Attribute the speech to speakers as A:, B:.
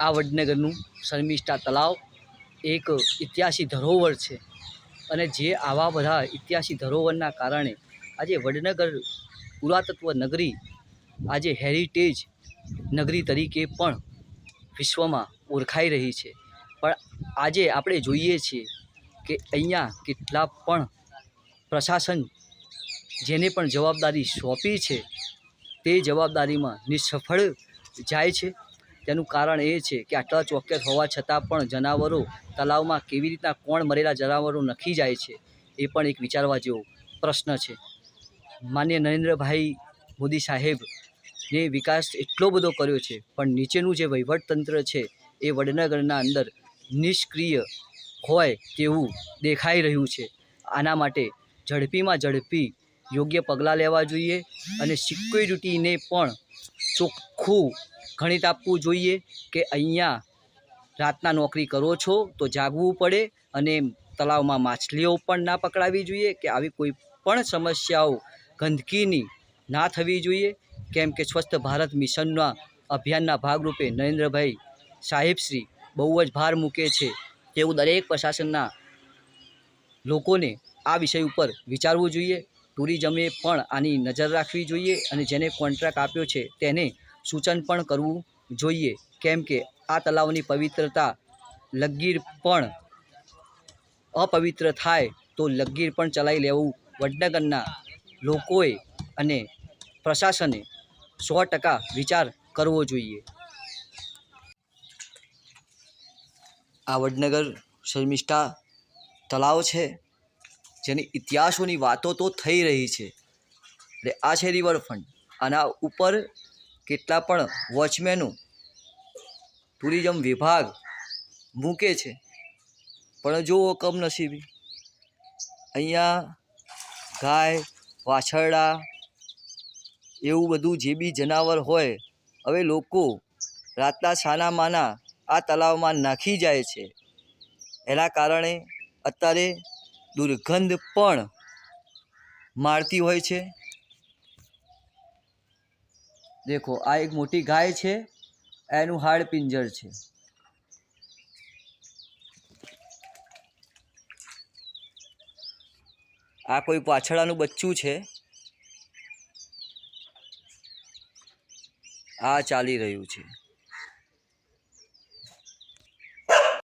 A: આ વડનગરનું શર્મિષ્ઠા તલાવ એક ઇતિહાસી ધરોહર છે. અને જે આવા બધા ઇતિહાસી ધરોહરના કારણે આજે વડનગર પુરાતત્વ નગરી, આજે હેરિટેજ નગરી તરીકે પણ વિશ્વમાં ઓળખાઈ રહી છે. પણ આજે આપણે જોઈએ છીએ કે અહીંયા કેટલા પણ પ્રશાસન જેને પણ જવાબદારી સોંપી છે, તે જવાબદારીમાં નિષ્ફળ જાય છે. તેનું કારણ એ છે કે આટલા ચોક્કસ હોવા છતાં પણ જનાવરો તલાવમાં કેવી રીતના કોણ મરેલા જનાવરો નખી જાય છે એ પણ એક વિચારવા જેવો પ્રશ્ન છે. માન્ય નરેન્દ્રભાઈ મોદી સાહેબને વિકાસ એટલો બધો કર્યો છે, પણ નીચેનું જે વહીવટતંત્ર છે એ વડનગરના અંદર નિષ્ક્રિય હોય તેવું દેખાઈ રહ્યું છે. આના માટે ઝડપીમાં ઝડપી યોગ્ય પગલાં લેવા જોઈએ અને સિક્યુરિટીને પણ ચોખ્ખું ગણિત આપવું જોઈએ કે અહીંયા રાતના નોકરી કરો છો તો જાગવું પડે અને તળાવમાં માછલીઓ પણ ના પકડાવી જોઈએ કે આવી કોઈ પણ સમસ્યાઓ ગંદકીની ના થવી જોઈએ. કેમ કે સ્વસ્થ ભારત મિશનના અભિયાનના ભાગરૂપે નરેન્દ્રભાઈ સાહેબશ્રી બહુ જ ભાર મૂકે છે. તેવું દરેક પ્રશાસનના લોકોને આ વિષય ઉપર વિચારવું જોઈએ. ટુરિઝમે પણ આની નજર રાખવી જોઈએ અને જેને કોન્ટ્રાક્ટ આપ્યો છે તેને સૂચન પણ કરવું જોઈએ. કેમ કે આ તલાવની પવિત્રતા લગીર પણ અપવિત્ર થાય તો લગીર પણ ચલાવી લેવું. વડનગરના લોકોએ અને પ્રશાસને સો ટકા વિચાર કરવો જોઈએ. આ વડનગર શર્મિષ્ઠા તળાવ છે. જેની ઇતિહાસોની વાતો તો થઈ રહી છે. એટલે આ છે રિવરફ્રન્ટ આના ઉપર કેટલા પણ વોચમેનો ટુરિઝમ વિભાગ મૂકે છે. પણ જુઓ કમનસીબી. અહીંયા ગાય, વાછરડા એવું બધું જે બી જનાવર હોય, હવે લોકો રાતના છાનામાના આ તળાવમાં નાખી જાય છે. એના કારણે અત્યારે દુર્ગંધ પણ મારતી હોય છે. દેખો, આ એક મોટી ગાય છે, એનું હાડ પિંજર છે. આ કોઈ પાછળાનું બચ્ચું છે. આ ચાલી રહ્યું છે.